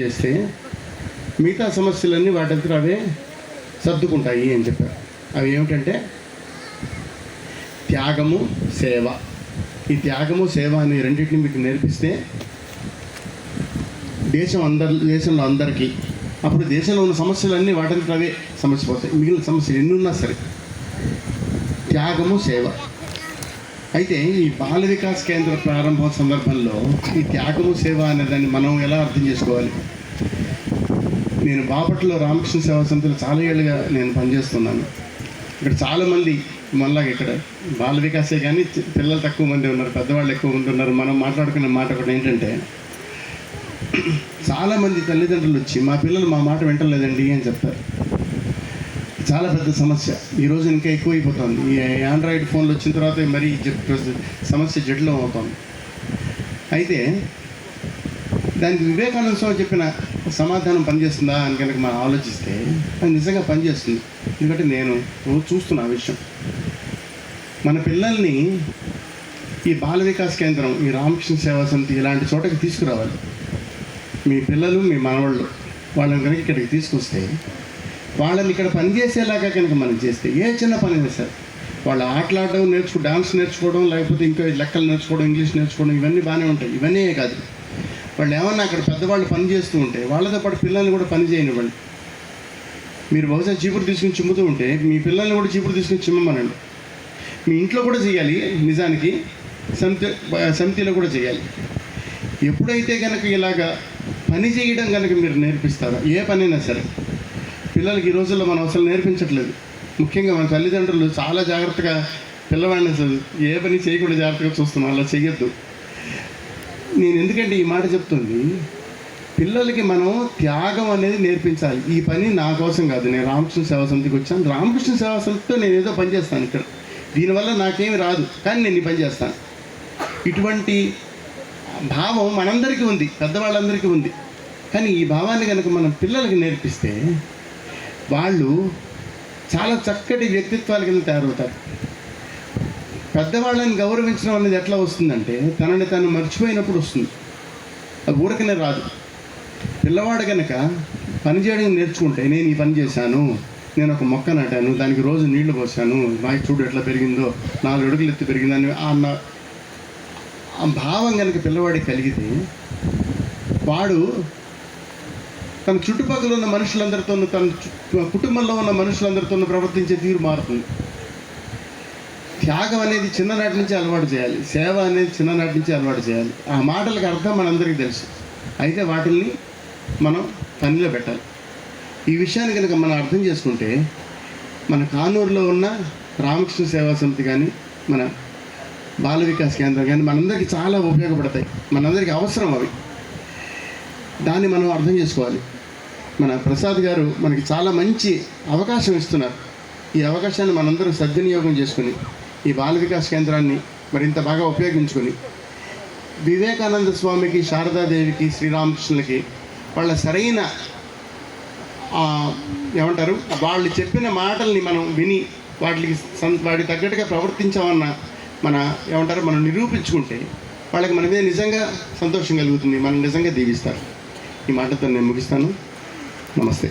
చేస్తే మిగతా సమస్యలన్నీ వాటంతట అవే సర్దుకుంటాయి అని చెప్పారు. అవి ఏమిటంటే త్యాగము సేవ. ఈ త్యాగము సేవ అనే రెండింటిని మీకు నేర్పిస్తే దేశం అందరి దేశంలో అందరికీ అప్పుడు దేశంలో ఉన్న సమస్యలన్నీ వాటంతట అవే సమస్య పోతాయి మిగిలిన సమస్యలు ఎన్ని ఉన్నా సరే. త్యాగము సేవ. అయితే ఈ బాల వికాస్ కేంద్ర ప్రారంభం సందర్భంలో ఈ త్యాగము సేవ అనే దాన్ని మనం ఎలా అర్థం చేసుకోవాలి? నేను బాపట్లో రామకృష్ణ సేవా సమితిలో చాలా ఏళ్ళుగా నేను పనిచేస్తున్నాను. ఇక్కడ చాలామంది మళ్ళా ఇక్కడ బాల వికాసే కానీ పిల్లలు తక్కువ మంది ఉన్నారు పెద్దవాళ్ళు ఎక్కువ మంది ఉన్నారు. మనం మాట్లాడుకునే మాట ఒకటి ఏంటంటే చాలామంది తల్లిదండ్రులు వచ్చి మా పిల్లలు మా మాట వింటలేదండి అని చెప్తారు. చాలా పెద్ద సమస్య. ఈరోజు ఇంకా ఎక్కువైపోతుంది. ఈ ఆండ్రాయిడ్ ఫోన్లు వచ్చిన తర్వాత మరీ సమస్య జటిలం అవుతుంది. అయితే దానికి వివేకానంద స్వామి చెప్పిన సమాధానం పనిచేస్తుందా అని కనుక మనం ఆలోచిస్తే అది నిజంగా పనిచేస్తుంది. ఎందుకంటే నేను రోజు చూస్తున్నా ఆ విషయం. మన పిల్లల్ని ఈ బాల వికాస్ కేంద్రం ఈ రామకృష్ణ సేవా సమితి ఇలాంటి చోటకి తీసుకురావాలి. మీ పిల్లలు మీ మనవాళ్ళు వాళ్ళని కనుక ఇక్కడికి తీసుకొస్తే వాళ్ళని ఇక్కడ పనిచేసేలాగా కనుక మనం చేస్తే ఏ చిన్న పని అయినా సరే వాళ్ళు ఆటలాడడం నేర్చుకో డాన్స్ నేర్చుకోవడం లేకపోతే ఇంకా లెక్కలు నేర్చుకోవడం ఇంగ్లీష్ నేర్చుకోవడం ఇవన్నీ బాగానే ఉంటాయి. ఇవన్నీ కాదు. వాళ్ళు ఏమన్నా అక్కడ పెద్దవాళ్ళు పని చేస్తూ ఉంటే వాళ్ళతో పాటు పిల్లల్ని కూడా పని చేయనివ్వండి మీరు బహుశా చీపురు తీసుకుని చిమ్ముతూ ఉంటే మీ పిల్లల్ని కూడా చీపురు తీసుకుని చిమ్మమనండి మీ ఇంట్లో కూడా చేయాలి నిజానికి సమితి సమితిలో కూడా చేయాలి. ఎప్పుడైతే కనుక ఇలాగా పని చేయడం కనుక మీరు నేర్పిస్తారో ఏ పనైనా సరే పిల్లలకి ఈ రోజుల్లో మనం అసలు నేర్పించట్లేదు. ముఖ్యంగా మన తల్లిదండ్రులు చాలా జాగ్రత్తగా పిల్లవాడిని అసలు ఏ పని చేయకుండా జాగ్రత్తగా చూస్తున్నాం అలా చేయొద్దు నేను ఎందుకంటే ఈ మాట చెప్తుంది పిల్లలకి మనం త్యాగం అనేది నేర్పించాలి. ఈ పని నా కోసం కాదు నేను రామకృష్ణ సేవా సమితికి వచ్చాను. రామకృష్ణ సేవా సమితితో నేను ఏదో పని చేస్తాను ఇక్కడ. దీనివల్ల నాకేమి రాదు కానీ నేను ఈ పని చేస్తాను. ఇటువంటి భావం మనందరికీ ఉంది పెద్దవాళ్ళందరికీ ఉంది. కానీ ఈ భావాన్ని కనుక మనం పిల్లలకి నేర్పిస్తే వాళ్ళు చాలా చక్కటి వ్యక్తిత్వాల కింద తయారవుతారు. పెద్దవాళ్ళని గౌరవించడం అనేది ఎట్లా వస్తుందంటే తనని తను మర్చిపోయినప్పుడు వస్తుంది. అది ఊరకనే రాదు. పిల్లవాడు కనుక పని చేయడం నేర్చుకుంటే నేను ఈ పని చేశాను నేను ఒక మొక్క నాటాను దానికి రోజు నీళ్ళు పోసాను మా చూడు ఎట్లా పెరిగిందో నాలుగు అడుగులు ఎత్తి పెరిగిందని అన్న ఆ భావం కనుక పిల్లవాడికి కలిగితే వాడు తన చుట్టుపక్కల ఉన్న మనుషులందరితో తన చు- కుటుంబంలో ఉన్న మనుషులందరితో ప్రవర్తించే తీరు మారుతుంది. త్యాగం అనేది చిన్ననాటి నుంచి అలవాటు చేయాలి. సేవ అనేది చిన్ననాటి నుంచి అలవాటు చేయాలి. ఆ మాటలకు అర్థం మనందరికీ తెలుసు. అయితే వాటిల్ని మనం పనిలో పెట్టాలి. ఈ విషయాన్ని కనుక మనం అర్థం చేసుకుంటే మన కానూరులో ఉన్న రామకృష్ణ సేవా సమితి కానీ మన బాల వికాస్ కేంద్రం కానీ మనందరికీ చాలా ఉపయోగపడతాయి. మనందరికీ అవసరం అవి. దాన్ని మనం అర్థం చేసుకోవాలి. మన ప్రసాద్ గారు మనకి చాలా మంచి అవకాశం ఇస్తున్నారు. ఈ అవకాశాన్ని మనందరూ సద్వినియోగం చేసుకుని ఈ బాల వికాస్ కేంద్రాన్ని మరింత బాగా ఉపయోగించుకొని వివేకానంద స్వామికి శారదాదేవికి శ్రీరామకృష్ణులకి వాళ్ళ సరైన ఏమంటారు వాళ్ళు చెప్పిన మాటల్ని మనం విని వాటికి సం- వాటికి తగ్గట్టుగా ప్రవర్తించామన్న మన ఏమంటారు మనం నిరూపించుకుంటే వాళ్ళకి మన మీద నిజంగా సంతోషం కలుగుతుంది మనం నిజంగా దీవిస్తారు. ఈ మాటతో నేను ముగిస్తాను. నమస్తే